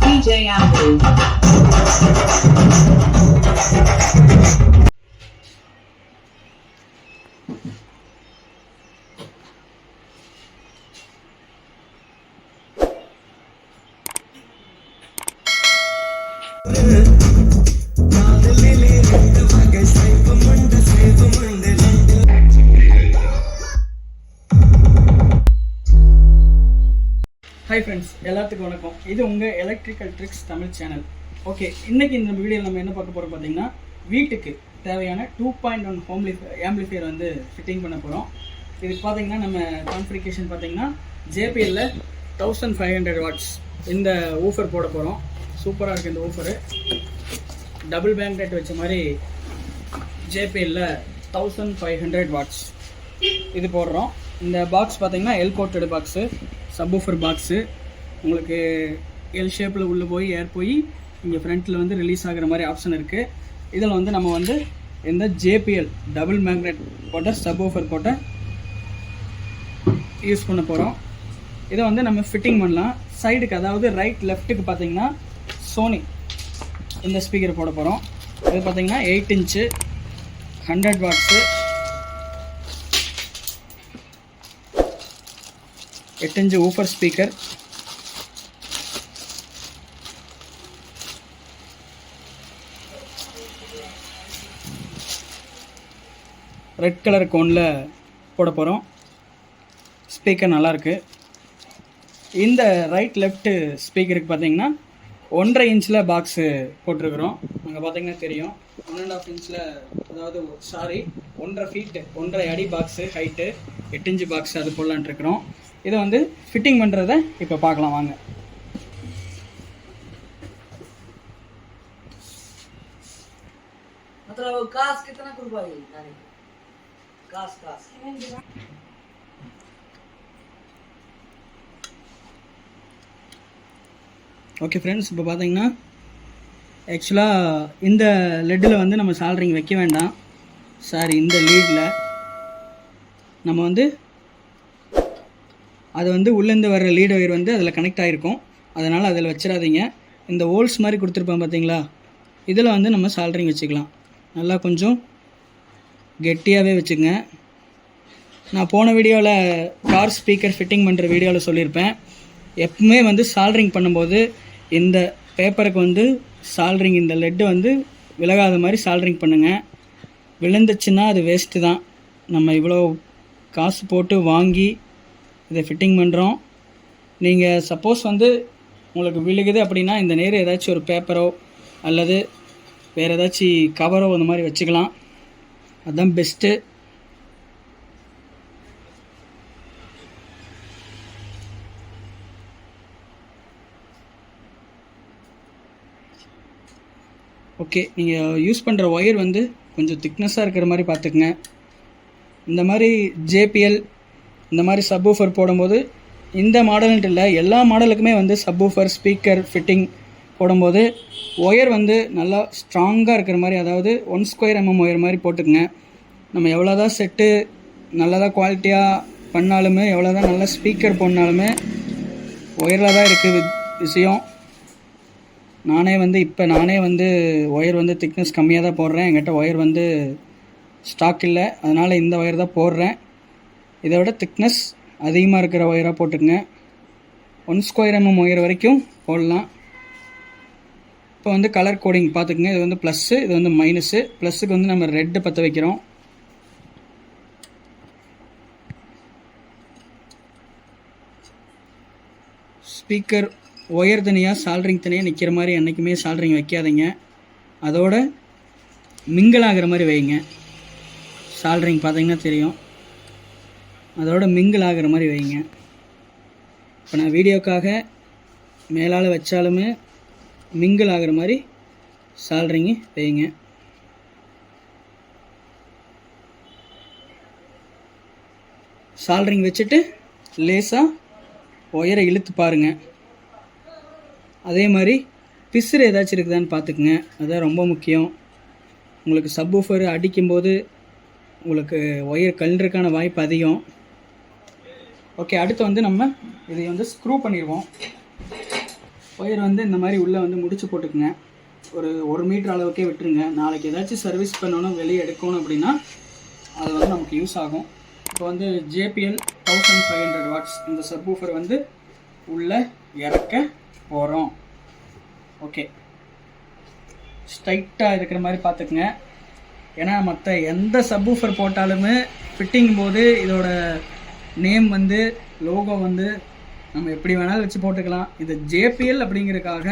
DJ Apple. Hi friends எல்லாத்துக்கும் வணக்கம். இது உங்கள் electrical tricks Tamil channel okay இன்றைக்கி இந்த வீடியோவில் நம்ம என்ன பார்க்க போகிறோம் பார்த்தீங்கன்னா வீட்டுக்கு தேவையான two point one homely amplifier வந்து ஃபிட்டிங் பண்ண போகிறோம் இது பார்த்தீங்கன்னா நம்ம கான்ஃபிகேஷன் பார்த்தீங்கன்னா ஜேபிஎல்ல தௌசண்ட் ஃபைவ் ஹண்ட்ரட் வாட்ஸ் இந்த ஊஃபர் போட போகிறோம் சூப்பராக இருக்குது இந்த ஊஃபரு டபுள் பேங்க்ரேட் வச்ச மாதிரி ஜேபிஎல்ல தௌசண்ட் ஃபைவ் ஹண்ட்ரட் வாட்ஸ் இது போடுறோம். இந்த பாக்ஸ் பார்த்தீங்கன்னா L coated box subwoofer box உங்களுக்கு எல் ஷேப்பில் உள்ளே போய் ஏர் போய் இங்கே ஃப்ரண்ட்டில் வந்து ரிலீஸ் ஆகிற மாதிரி ஆப்ஷன் இருக்குது இதில் வந்து நம்ம வந்து இந்த ஜேபிஎல் டபுள் மேக்னெட் போட்ட சப்வூஃபர் போட்ட யூஸ் பண்ண போகிறோம் இதை வந்து நம்ம ஃபிட்டிங் பண்ணலாம். சைடுக்கு அதாவது ரைட் லெஃப்ட்டுக்கு பார்த்தீங்கன்னா சோனி இந்த ஸ்பீக்கர் போட போகிறோம் இது பார்த்தீங்கன்னா எயிட் இன்ச்சு ஹண்ட்ரட் வாட்ஸு எட்டு inch woofer speaker red colour கோனில் போட போகிறோம் ஸ்பீக்கர் நல்லாயிருக்கு இந்த ரைட் லெஃப்ட்டு ஸ்பீக்கருக்கு பார்த்தீங்கன்னா ஒன்றரை இன்ச்சில் பாக்ஸு போட்டிருக்கிறோம். அங்கே பார்த்தீங்கன்னா தெரியும். ஒன் அண்ட் ஆஃப் இன்ச்சில் அதாவது சாரி ஒன்றரை ஃபீட்டு ஒன்றரை அடி பாக்ஸு ஹைட்டு எட்டு இன்ச்சு பாக்ஸ் அது போடலான்ட்ருக்குறோம் இதை வந்து ஃபிட்டிங் பண்ணுறத இப்போ பார்க்கலாம் வாங்க. ஓகே ஃப்ரெண்ட்ஸ் இப்போ பார்த்தீங்கன்னா ஆக்சுவலாக இந்த லெட்டில் வந்து நம்ம சால்ரிங் வைக்க வேண்டாம். சாரி இந்த லீடில் நம்ம வந்து அது வந்து உள்ளேருந்து வர்ற லீட் ஒயர் வந்து அதில் கனெக்ட் ஆகிருக்கும் அதனால் அதில் வச்சிடாதீங்க. இந்த ஹோல்ஸ் மாதிரி கொடுத்துருப்பேன் பார்த்தீங்களா இதில் வந்து நம்ம சால்ரிங் வச்சுக்கலாம். நல்லா கொஞ்சம் கெட்டியாகவே வச்சுங்க நான் போன வீடியோவில் கார் ஸ்பீக்கர் ஃபிட்டிங் பண்ணுற வீடியோவில் சொல்லியிருப்பேன். எப்பவுமே வந்து சால்ட்ரிங் பண்ணும்போது இந்த பேப்பருக்கு வந்து சால்ரிங் இந்த லெட்டு வந்து விலகாத மாதிரி சால்ட்ரிங் பண்ணுங்கள் விழுந்துச்சுன்னா அது வேஸ்ட்டு தான். நம்ம இவ்வளோ காசு போட்டு வாங்கி இதை ஃபிட்டிங் பண்ணுறோம் நீங்கள் சப்போஸ் வந்து உங்களுக்கு விழுகுது அப்படின்னா இந்த நேரம் ஏதாச்சும் ஒரு பேப்பரோ அல்லது வேறு ஏதாச்சும் கவரோ அந்த மாதிரி வச்சுக்கலாம். அதுதான் பெஸ்ட்டு ஓகே நீங்கள் யூஸ் பண்ணுற ஒயர் வந்து கொஞ்சம் திக்னஸாக இருக்கிற மாதிரி பார்த்துக்குங்க. இந்த மாதிரி ஜேபிஎல் இந்த மாதிரி சப் ஊஃபர் போடும்போது இந்த மாடலுன்ட்டு இல்லை எல்லா மாடலுக்குமே வந்து சப் ஊஃபர் ஸ்பீக்கர் ஃபிட்டிங் போடும்போது ஒயர் வந்து நல்லா ஸ்ட்ராங்காக இருக்கிற மாதிரி அதாவது ஒன் ஸ்கொயர் எம்எம் ஒயர் மாதிரி போட்டுக்குங்க. நம்ம எவ்வளோ தான் செட்டு நல்லதாக குவாலிட்டியாக பண்ணாலுமே எவ்வளோ தான் நல்லா ஸ்பீக்கர் போடனாலுமே ஒயரில் தான் இருக்குது விஷயம். நானே வந்து இப்போ நானே வந்து ஒயர் வந்து திக்னஸ் கம்மியாக தான் போடுறேன். என்கிட்ட ஒயர் வந்து ஸ்டாக் இல்லை. அதனால் இந்த ஒயர் தான் போடுறேன். இதை விட திக்னஸ் அதிகமாக இருக்கிற ஒயராக போட்டுக்கங்க. ஒன் ஸ்கொயர் எம்எம் ஒயர் வரைக்கும் போடலாம். இப்போ வந்து கலர் கோடிங் பார்த்துக்குங்க. இது வந்து ப்ளஸ்ஸு இது வந்து மைனஸு ப்ளஸ்ஸுக்கு வந்து நம்ம ரெட்டு பற்ற வைக்கிறோம். ஸ்பீக்கர் ஒயர் தனியாக சால்ட்ரிங் தனியாக நிற்கிற மாதிரி என்றைக்குமே சால்ட்ரிங் வைக்காதீங்க. அதோட மிங்கிள் ஆகிற மாதிரி வைங்க. சால்ட்ரிங் பார்த்தீங்கன்னா தெரியும். அதோட மிங்கிள் ஆகிற மாதிரி வைங்க. இப்போ நான் வீடியோக்காக மேலால் வச்சாலுமே மிங்கிள் ஆகிற மாதிரி சால்ட்ரிங்கு வைங்க. சால்ட்ரிங் வச்சுட்டு லேசாக ஒயரை இழுத்து பாருங்கள் அதே மாதிரி பிசுறு ஏதாச்சும் இருக்குதான்னு பார்த்துக்குங்க அதுதான் ரொம்ப முக்கியம். உங்களுக்கு சப்வூஃபர் அடிக்கும்போது உங்களுக்கு ஒயர் கல்றதுக்கான வாய்ப்பு அதிகம். ஓகே அடுத்து வந்து நம்ம இதை வந்து ஸ்க்ரூ பண்ணிடுவோம். ஒயர் வந்து இந்த மாதிரி உள்ளே வந்து முடிச்சு போட்டுக்குங்க. ஒரு ஒரு மீட்டர் அளவுக்கே விட்டுருங்க. நாளைக்கு ஏதாச்சும் சர்வீஸ் பண்ணணும் வெளியே எடுக்கணும் அப்படின்னா அது வந்து நமக்கு யூஸ் ஆகும். இப்போ வந்து JBL thousand five hundred watts இந்த சப்வூஃபர் வந்து உள்ளே இறக்க போகிறோம் ஓகே ஸ்ட்ரைட்டாக இருக்கிற மாதிரி பார்த்துக்குங்க. ஏன்னா மற்ற எந்த சப்வூஃபர் போட்டாலுமே ஃபிட்டிங் போது இதோட நேம் வந்து லோகோ வந்து நம்ம எப்படி வேணாலும் வச்சு போட்டுக்கலாம். இந்த ஜேபிஎல் அப்படிங்கிறதுக்காக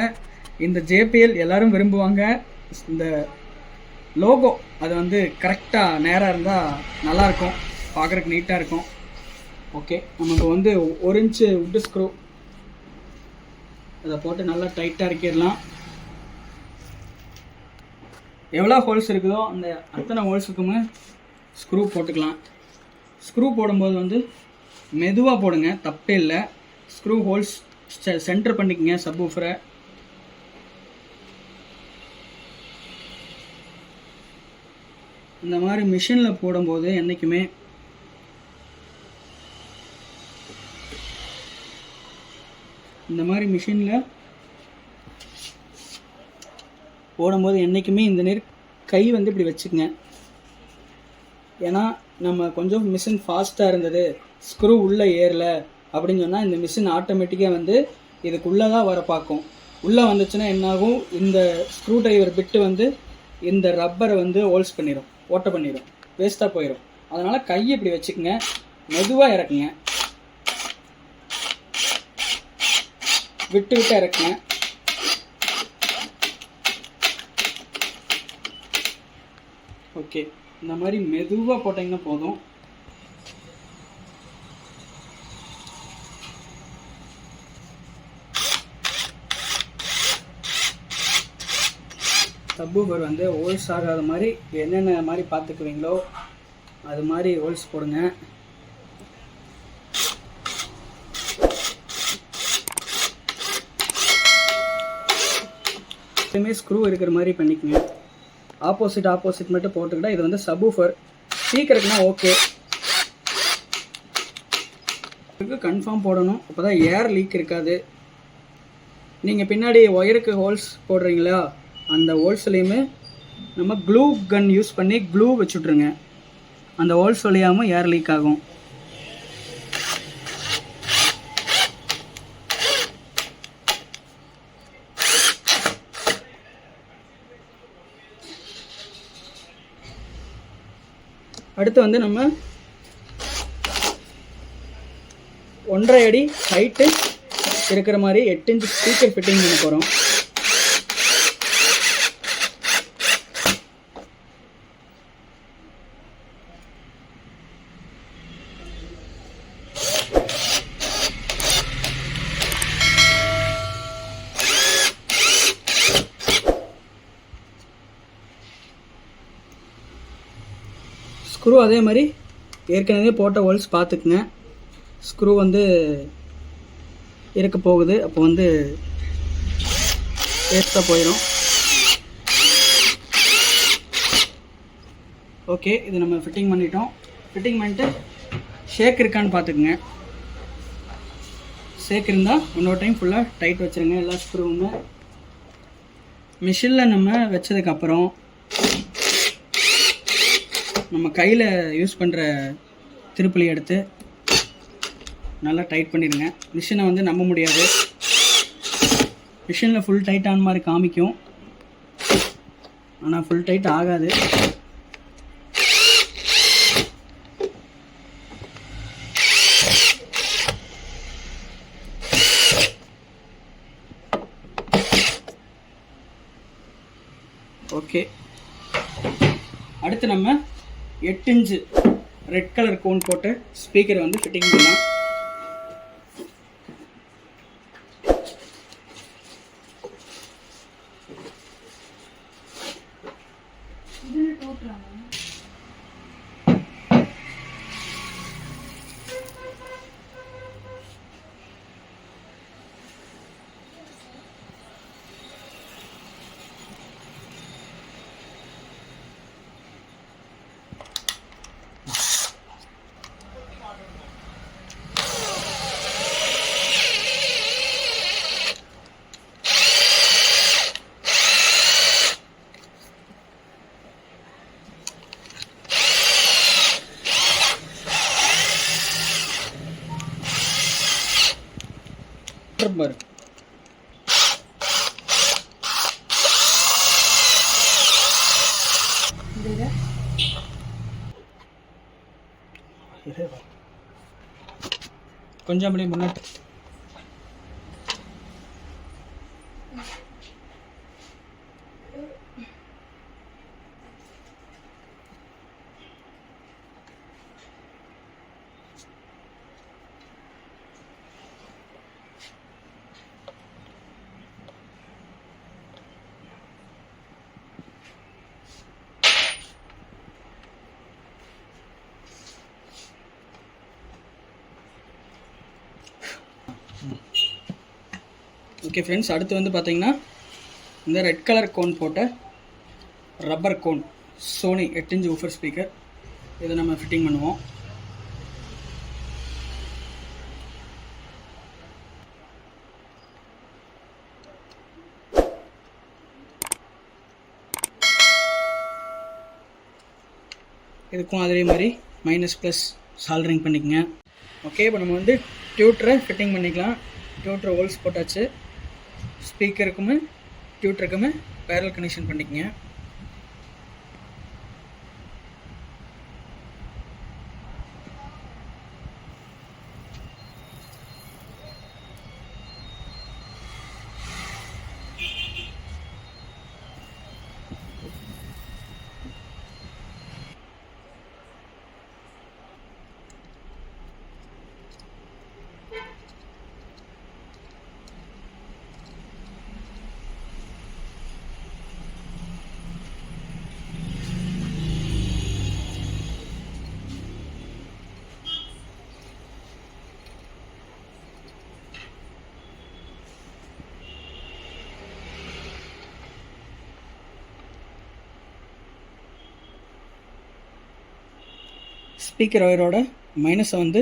இந்த ஜேபிஎல் எல்லாரும் விரும்புவாங்க. இந்த லோகோ அது வந்து கரெக்டாக நேராக இருந்தால் நல்லாயிருக்கும் பார்க்குறக்கு நீட்டாக இருக்கும். ஓகே நமக்கு வந்து ஒரு இன்ச்சு உட்டு ஸ்க்ரூ அதை போட்டு நல்லா டைட்டாக இறக்கிடலாம் எவ்வளோ ஹோல்ஸ் இருக்குதோ அந்த அத்தனை ஹோல்ஸுக்குமே ஸ்க்ரூ போட்டுக்கலாம். ஸ்க்ரூ போடும்போது வந்து மெதுவாக போடுங்க தப்பே இல்லை. ஸ்க்ரூ ஹோல்ஸ் சென்டர் பண்ணிக்கங்க சப்வூஃபரை இந்த மாதிரி மிஷினில் போடும்போது என்றைக்குமே இந்த மாதிரி மிஷினில் போடும்போது என்றைக்குமே இந்த நேர் கை வந்து இப்படி வச்சுக்கங்க. ஏன்னா நம்ம கொஞ்சம் மிஷின் ஃபாஸ்ட்டாக இருந்தது. ஸ்க்ரூ உள்ளே ஏறல அப்படின்னு சொன்னால் இந்த மிஷின் ஆட்டோமேட்டிக்காக வந்து இதுக்குள்ளே தான் வர பார்க்கும். உள்ளே வந்துச்சுன்னா என்னாகும்? இந்த ஸ்க்ரூ டிரைவர் பிட்டு வந்து இந்த ரப்பரை வந்து ஹோல்ஸ் பண்ணிடும் ஓட்ட பண்ணிடும் வேஸ்ட்டாக போயிடும் அதனால் கையை இப்படி வச்சுக்கோங்க மெதுவாக இறக்குங்க. விட்டு விட்டு இறக்குங்க. ஓகே இந்த மாதிரி மெதுவாக போட்டிங்கன்னா போதும். சப்பூஃபர் வந்து ஹோல்ஸ் ஆகாத மாதிரி என்னென்ன மாதிரி பார்த்துக்குவீங்களோ அது மாதிரி ஹோல்ஸ் போடுங்க. எப்பயுமே ஸ்க்ரூ இருக்கிற மாதிரி பண்ணிக்கோங்க. ஆப்போசிட் ஆப்போசிட் மட்டும் போட்டுக்கிட்டா இது வந்து சபூஃபர் சீக்கிரக்குனா ஓகே கன்ஃபார்ம் போடணும். அப்போ தான் ஏர் லீக் இருக்காது. நீங்கள் பின்னாடி ஒயருக்கு ஹோல்ஸ் போடுறீங்களா? அந்த ஹோல்ஸ்லேயுமே நம்ம க்ளூ கன் யூஸ் பண்ணி க்ளூ வச்சுட்ருங்க அந்த ஹோல்ஸ் வழியாமல் ஏர் லீக் ஆகும். அடுத்து வந்து நம்ம ஒன்றரை அடி ஹைட்டு இருக்கிற மாதிரி எட்டு இன்ச் ஸ்பீக்கர் ஃபிட்டிங் பண்ண போகிறோம் ஸ்க்ரூ அதே மாதிரி ஏற்கனவே போட்ட ஹோல்ஸ் பார்த்துக்குங்க. ஸ்க்ரூ வந்து இருக்க போகுது. அப்போ வந்து வேஸ்ட்டாக போயிடும் ஓகே இது நம்ம ஃபிட்டிங் பண்ணிட்டோம். ஃபிட்டிங் பண்ணிட்டு ஷேக் இருக்கான்னு பார்த்துக்குங்க. ஷேக் இருந்தால் இன்னொரு டைம் ஃபுல்லாக டைட் வச்சுருங்க எல்லா ஸ்க்ரூவுமே மிஷினில் நம்ம வச்சதுக்கப்புறம் நம்ம கையில் யூஸ் பண்ணுற திருப்பலி எடுத்து நல்லா டைட் பண்ணிடுங்க. மிஷினை வந்து நம்ப முடியாது. மிஷினில் ஃபுல் டைட் ஆன மாதிரி காமிக்கும். ஆனால் ஃபுல் டைட் ஆகாது. ஓகே அடுத்து நம்ம எட்டு இன்ச்சு ரெட் கலர் கோன் போட்டு ஸ்பீக்கரை வந்து ஃபிட்டிங் பண்ணலாம். பாரு இந்த இதை கொஞ்சம் அப்படியே முன்னாடி. ஓகே ஃப்ரெண்ட்ஸ் அடுத்து வந்து பார்த்தீங்கன்னா இந்த ரெட் கலர் கோன் போட்ட ரப்பர் கோன் சோனி எட்டு இன்ச் ஊஃபர் ஸ்பீக்கர் இதை நம்ம ஃபிட்டிங் பண்ணுவோம். இதுக்கும் அதே மாதிரி மைனஸ் ப்ளஸ் சால்ட்ரிங் பண்ணிக்கங்க. ஓகே இப்போ நம்ம வந்து டியூட்டரை ஃபிட்டிங் பண்ணிக்கலாம். டியூட்டர் ஹோல்ஸ் போட்டாச்சு. ஸ்பீக்கருக்குமே டியூட்டருக்குமே பேரல் கனெக்ஷன் பண்ணிக்கங்க. ஸ்பீக்கர் ஒயரோட மைனஸை வந்து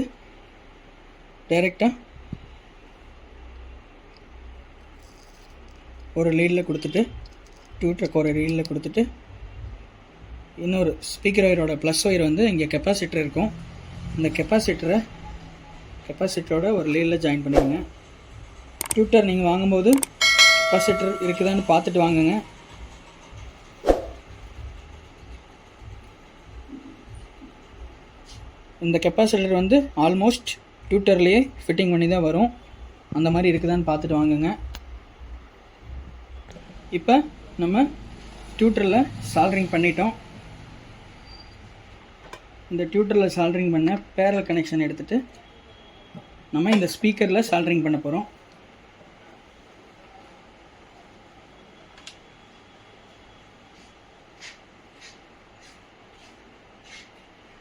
டைரெக்டாக ஒரு லீடில் கொடுத்துட்டு ட்யூட்டருக்கு ஒரு லீடில் கொடுத்துட்டு இன்னொரு ஸ்பீக்கர் ஒயரோட ப்ளஸ் ஒயர் வந்து இங்கே கெப்பாசிட்டர் இருக்கும். இந்த கெப்பாசிட்டரை கெப்பாசிட்டரோட ஒரு லீடில் ஜாயின் பண்ணிடுங்க டியூட்டர் நீங்கள் வாங்கும்போது கெப்பாசிட்டர் இருக்குதான்னு பார்த்துட்டு வாங்குங்க. இந்த கெப்பாசிட்டர் வந்து ஆல்மோஸ்ட் டியூட்டர்லேயே ஃபிட்டிங் பண்ணி தான் வரும். அந்த மாதிரி இருக்குதான்னு பார்த்துட்டு வாங்குங்க. இப்போ நம்ம டியூட்டரில் சால்ட்ரிங் பண்ணிட்டோம். இந்த டியூட்டரில் சால்ட்ரிங் பண்ண பேரல் கனெக்ஷன் எடுத்துகிட்டு நம்ம இந்த ஸ்பீக்கரில் சால்ட்ரிங் பண்ண போகிறோம்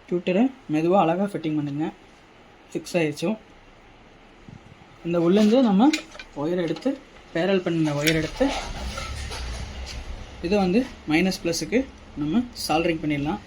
டியூட்டரை மெதுவாக அழகாக ஃபிட்டிங் பண்ணுங்க. ஃபிக்ஸ் ஆயிடுச்சும் இந்த உள்ளேருந்து நம்ம ஒயர் எடுத்து பேரல் பண்ண ஒயர் எடுத்து இதை வந்து மைனஸ் ப்ளஸுக்கு நம்ம சால்ட்ரிங் பண்ணிடலாம்.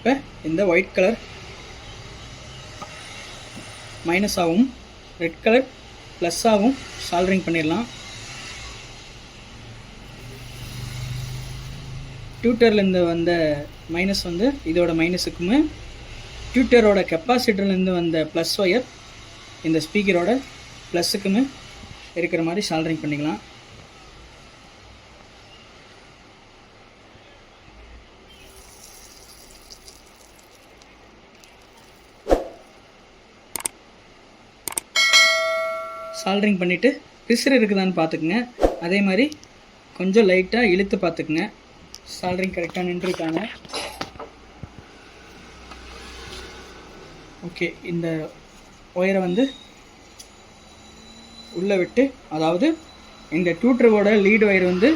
இப்போ இந்த ஒயிட் கலர் மைனஸ் ஆகும் ரெட் கலர் ப்ளஸ் ஆகும் சால்ட்ரிங் பண்ணிடலாம். டியூட்டர்லேருந்து வந்த மைனஸ் வந்து இதோட மைனஸுக்குமே டியூட்டரோட கெப்பாசிட்டர்லேருந்து வந்த ப்ளஸ் ஒயர் இந்த ஸ்பீக்கரோட ப்ளஸ்ஸுக்குமே இருக்கிற மாதிரி சால்ட்ரிங் பண்ணிக்கலாம். சால்ட்ரிங் பண்ணிவிட்டு பிசுறு இருக்குதான்னு பார்த்துக்குங்க. அதே மாதிரி கொஞ்சம் லைட்டாக இழுத்து பார்த்துக்குங்க. சால்ட்ரிங் கரெக்டாக நின்றுருக்காங்க. ஓகே இந்த ஒயரை வந்து உள்ளே விட்டு அதாவது இந்த டியூட்டரோட லீடு ஒயர் வந்து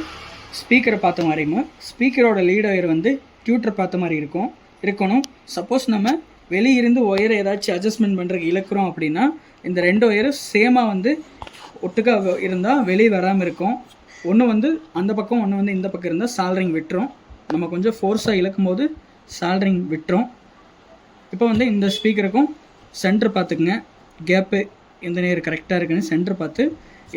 ஸ்பீக்கரை பார்த்த மாதிரியுமா ஸ்பீக்கரோட லீடு ஒயர் வந்து டியூட்டர் பார்த்த மாதிரி இருக்கும். இருக்கணும். சப்போஸ் நம்ம வெளியிருந்து ஒயரை ஏதாச்சும் அட்ஜஸ்ட்மெண்ட் பண்ணுறதுக்கு இழக்கிறோம் அப்படின்னா இந்த ரெண்டு ஒயரும் சேமாக வந்து ஒட்டுக்கா இருந்தால் வெளியே வராமல் இருக்கும். ஒன்று வந்து அந்த பக்கம் ஒன்று வந்து இந்த பக்கம் இருந்தால் சால்ரிங் விட்டுரும். நம்ம கொஞ்சம் ஃபோர்ஸாக இழக்கும் போது சால்ரிங் விட்டுரும். இப்போ வந்து இந்த ஸ்பீக்கருக்கும் சென்டர் பார்த்துக்குங்க. கேப்பு எந்த நேர் கரெக்டாக இருக்குன்னு சென்டர் பார்த்து.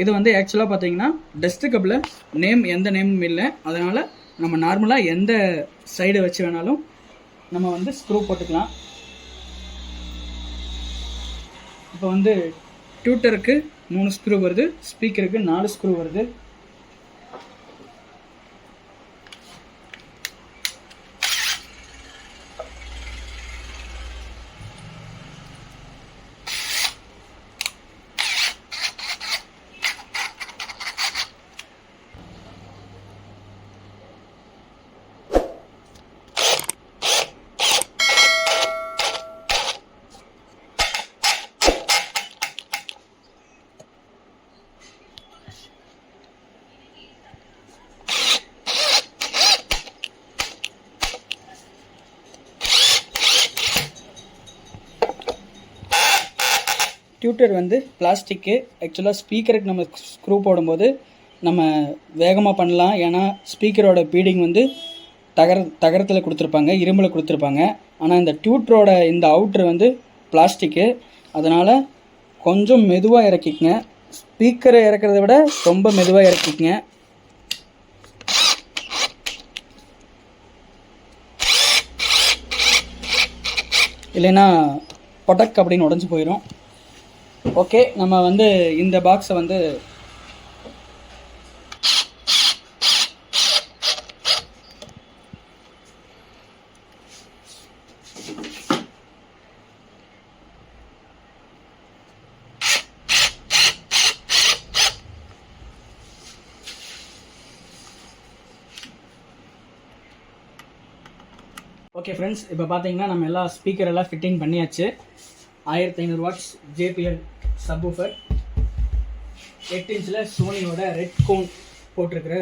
இது வந்து ஆக்சுவலாக பார்த்தீங்கன்னா டஸ்ட்டு கப்பில் நேம் எந்த நேமும் இல்லை. அதனால் நம்ம நார்மலாக எந்த சைடு வச்சு வேணாலும் நம்ம வந்து ஸ்க்ரூ போட்டுக்கலாம். இப்போ வந்து டியூட்டருக்கு மூணு ஸ்க்ரூ வருது ஸ்பீக்கருக்கு நாலு ஸ்க்ரூ வருது. டியூட்டர் வந்து பிளாஸ்டிக்கு ஆக்சுவலாக ஸ்பீக்கருக்கு நம்ம ஸ்க்ரூ போடும்போது நம்ம வேகமாக பண்ணலாம். ஏன்னா ஸ்பீக்கரோட பீடிங் வந்து தகர தகரத்தில் கொடுத்துருப்பாங்க இரும்பில் கொடுத்துருப்பாங்க. ஆனால் இந்த டியூட்டரோட இந்த அவுட்ரு வந்து பிளாஸ்டிக்கு அதனால் கொஞ்சம் மெதுவாக இறக்கிக்கங்க. ஸ்பீக்கரை இறக்கிறத விட ரொம்ப மெதுவாக இறக்கிக்கங்க. இல்லைன்னா பொடக் அப்படின்னு உடஞ்சி போயிடும் ஓகே நம்ம வந்து இந்த பாக்ஸை வந்து ஓகே ஃப்ரெண்ட்ஸ் இப்போ பார்த்தீங்கன்னா நம்ம எல்லா ஸ்பீக்கர் எல்லாம் ஃபிட்டிங் பண்ணியாச்சு. ஆயிரத்தி ஐநூறு வாட்ஸ் ஜேபிஎல் சப்வூஃபர் எட்டு இன்ச்சில் சோனியோட ரெட் கோன் போட்டிருக்கிற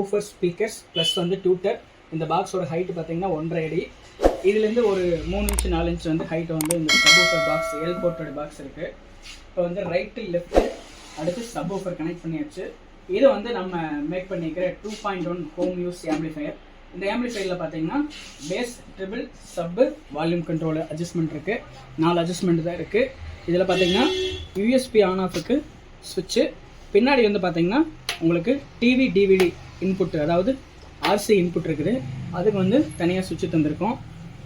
ஊஃபர் ஸ்பீக்கர்ஸ் ப்ளஸ் வந்து டியூட்டர் இந்த பாக்ஸோட ஹைட் பார்த்தீங்கன்னா ஒன்றரை அடி. இதுலேருந்து ஒரு மூணு இன்ச்சு நாலு இன்ச்சு வந்து ஹைட் வந்து இந்த சப்வூஃபர் பாக்ஸ் எல் போர்ட்டோட பாக்ஸ் இருக்குது இப்போ வந்து ரைட்டு லெஃப்ட்டு அடுத்து சப்வூஃபர் கனெக்ட் பண்ணியாச்சு. இது வந்து நம்ம மேக் பண்ணிக்கிற two point one home use amplifier இந்த ஆம்பிளிஃபையரில் பார்த்தீங்கன்னா bass treble sub volume control adjustment இருக்குது நாலு அட்ஜஸ்ட்மெண்ட் தான் இருக்குது இதில் பார்த்தீங்கன்னா யூஎஸ்பி ஆன் ஆஃபுக்கு சுவிட்சு பின்னாடி வந்து பார்த்தீங்கன்னா உங்களுக்கு டிவி டிவிடி இன்புட் அதாவது ஆர்சி இன்புட் இருக்குது. அதுக்கு வந்து தனியாக சுவிட்சு தந்திருக்கோம்.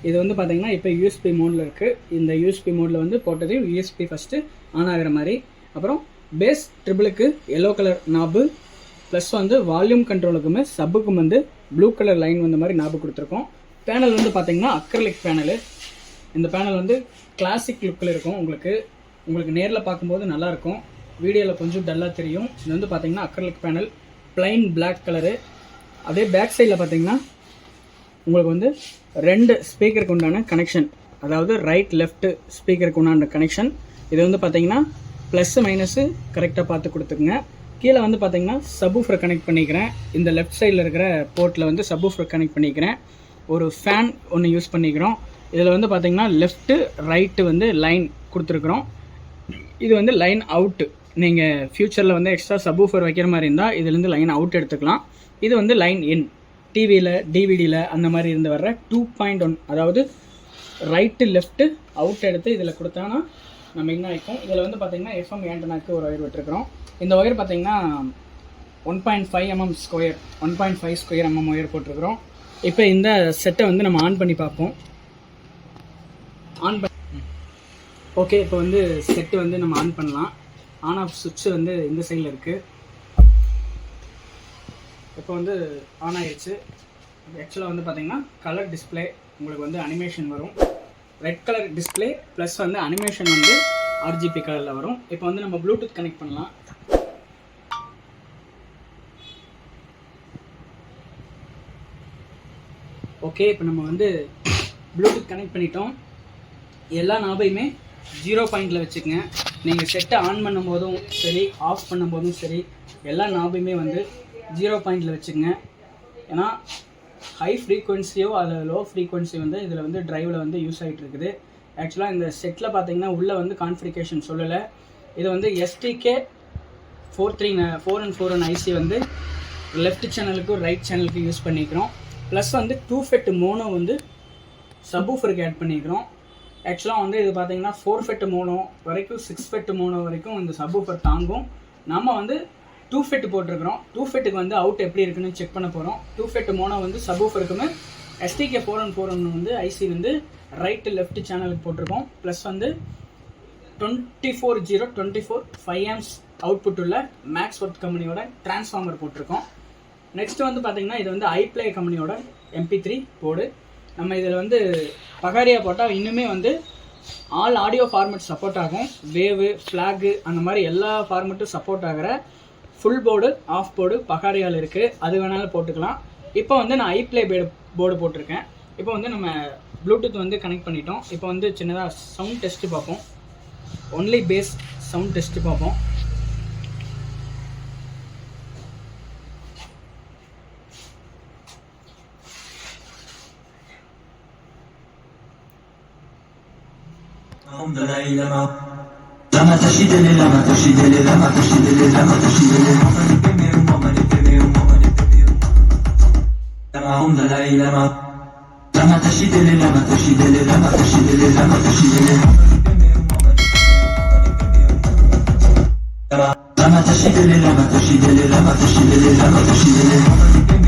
இது வந்து பார்த்தீங்கன்னா இப்போ யூஎஸ்பி மோடில் இருக்குது இந்த யூஎஸ்பி மோடில் வந்து போட்டது யூஎஸ்பி ஃபஸ்ட்டு ஆன் ஆகிற மாதிரி. அப்புறம் பேஸ் ட்ரிபிளுக்கு எல்லோ கலர் நாபு ப்ளஸ் வந்து வால்யூம் கண்ட்ரோலுக்குமே சப்புக்கும் வந்து ப்ளூ கலர் லைன் வந்த மாதிரி நாபு கொடுத்துருக்கோம். பேனல் வந்து பார்த்தீங்கன்னா அக்ரலிக் பேனலு இந்த பேனல் வந்து கிளாசிக் லுக்கில் இருக்கும். உங்களுக்கு உங்களுக்கு நேரில் பார்க்கும்போது நல்லாயிருக்கும். வீடியோவில் கொஞ்சம் டல்லாக தெரியும். இது வந்து பார்த்தீங்கன்னா acrylic panel plain black colour அதே பேக் சைடில் பார்த்தீங்கன்னா உங்களுக்கு வந்து ரெண்டு ஸ்பீக்கருக்கு உண்டான கனெக்ஷன் அதாவது ரைட் லெஃப்ட் ஸ்பீக்கருக்கு உண்டான கனெக்ஷன் இது வந்து பார்த்தீங்கன்னா ப்ளஸ்ஸு மைனஸு கரெக்டாக பார்த்து கொடுத்துக்குங்க. கீழே வந்து பார்த்தீங்கன்னா சப்வூஃபரை கனெக்ட் பண்ணிக்கிறேன். இந்த லெஃப்ட் சைடில் இருக்கிற போர்ட்டில் வந்து சப்வூஃபரை கனெக்ட் பண்ணிக்கிறேன். ஒரு ஃபேன் ஒன்று யூஸ் பண்ணிக்கிறோம். இதில் வந்து பார்த்தீங்கன்னா லெஃப்ட்டு ரைட்டு வந்து லைன் கொடுத்துருக்குறோம். இது வந்து லைன் அவுட்டு நீங்கள் ஃப்யூச்சரில் வந்து எக்ஸ்ட்ரா சப்வூஃபர் வைக்கிற மாதிரி இருந்தால் இதுலேருந்து லைன் அவுட் எடுத்துக்கலாம். இது வந்து லைன் இன் டிவியில் டிவிடியில் அந்த மாதிரி இருந்து வர்ற டூ பாயிண்ட் ஒன் அதாவது ரைட்டு லெஃப்ட்டு அவுட் எடுத்து இதில் கொடுத்தாங்கன்னா நம்ம என்ன ஆயிக்கும் இதில் வந்து பார்த்திங்கன்னா எஃப்எம் ஏண்டனாக்கு ஒரு ஒயர் விட்டுருக்குறோம். இந்த ஒயர் பார்த்திங்கன்னா one point five mm square one point five square mm wire போட்டிருக்கிறோம். இப்போ இந்த செட்டை வந்து நம்ம ஆன் பண்ணி பார்ப்போம். ஆன் பண்ண ஓகே இப்போ வந்து செட்டு வந்து நம்ம ஆன் பண்ணலாம். ஆன் ஆஃப் சுவிட்ச் வந்து இந்த சைடில் இருக்குது இப்போ வந்து ஆன் ஆயிடுச்சு ஆக்சுவலாக வந்து பார்த்தீங்கன்னா கலர் டிஸ்ப்ளே உங்களுக்கு வந்து அனிமேஷன் வரும். ரெட் கலர் டிஸ்ப்ளே ப்ளஸ் வந்து அனிமேஷன் வந்து ஆர்ஜிபி கலரில் வரும். இப்போ வந்து நம்ம ப்ளூடூத் கனெக்ட் பண்ணலாம். ஓகே இப்போ நம்ம வந்து ப்ளூடூத் கனெக்ட் பண்ணிட்டோம். எல்லா நாபையுமே ஜீரோ பாயிண்டில் வச்சுக்கங்க. நீங்கள் செட்டை ஆன் பண்ணும்போதும் சரி ஆஃப் பண்ணும்போதும் சரி எல்லா நாபையுமே வந்து ஜீரோ பாயிண்டில் வச்சுக்கங்க. ஏன்னா ஹை ஃப்ரீக்குவென்சியோ அதில் லோ ஃப்ரீக்குவென்சி வந்து இதில் வந்து ட்ரைவில் வந்து யூஸ் ஆகிட்டு இருக்குது ஆக்சுவலாக இந்த செட்டில் பார்த்தீங்கன்னா உள்ளே வந்து கான்ஃபிகேஷன் சொல்லலை. இது வந்து STK four three four and four and IC வந்து லெஃப்ட் சேனலுக்கும் ரைட் சேனலுக்கும் யூஸ் பண்ணிக்கிறோம். ப்ளஸ் வந்து டூ ஃபெட் மோனோ வந்து சப்வூஃபருக்கு ஆட் பண்ணிக்கிறோம். ஆக்சுவலாக வந்து இது பார்த்தீங்கன்னா ஃபோர் ஃபெட்டு மோனோ வரைக்கும் சிக்ஸ் ஃபெட்டு மோனோ வரைக்கும் இந்த சப்வூஃபர் தாங்கும். நம்ம வந்து டூ ஃபெட்டு போட்டிருக்கிறோம். டூ ஃபெட்டுக்கு வந்து அவுட் எப்படி இருக்குன்னு செக் பண்ண போகிறோம் டூ ஃபெட்டு மோனோ வந்து சப்வூஃபருக்குமே STK four one four one வந்து ஐசி வந்து ரைட்டு லெஃப்ட் சேனலுக்கு போட்டிருக்கோம். ப்ளஸ் வந்து twenty four zero twenty four five amps output உள்ள மேக்ஸ் ஒர்த் கம்பெனியோட டிரான்ஸ்ஃபார்மர் போட்டிருக்கோம். நெக்ஸ்ட் வந்து பார்த்தீங்கன்னா இது வந்து ஐப்ளே கம்பெனியோட எம்பி த்ரீ போர்டு நம்ம இதில் வந்து பகாரியா போட்டால் இன்னுமே வந்து ஆல் ஆடியோ ஃபார்மெட் சப்போர்ட் ஆகும். வேவு ஃப்ளாகு அந்த மாதிரி எல்லா ஃபார்மெட்டும் சப்போர்ட் ஆகிற ஃபுல் போர்டு ஆஃப் போர்டு பகாரியால் இருக்குது அது வேணாலும் போட்டுக்கலாம். இப்போ வந்து நான் ஐப்ளே பேடு போர்டு போட்டிருக்கேன். இப்போ வந்து நம்ம ப்ளூடூத் வந்து கனெக்ட் பண்ணிட்டோம். இப்போ வந்து சின்னதாக சவுண்ட் டெஸ்ட்டு பார்ப்போம். ஒன்லி பேஸ் சவுண்ட் டெஸ்ட்டு பார்ப்போம். Lama. Tashidele lama lama lama lama. Lama lama lama lama lama lama lama lama lama lama lama lama lama lama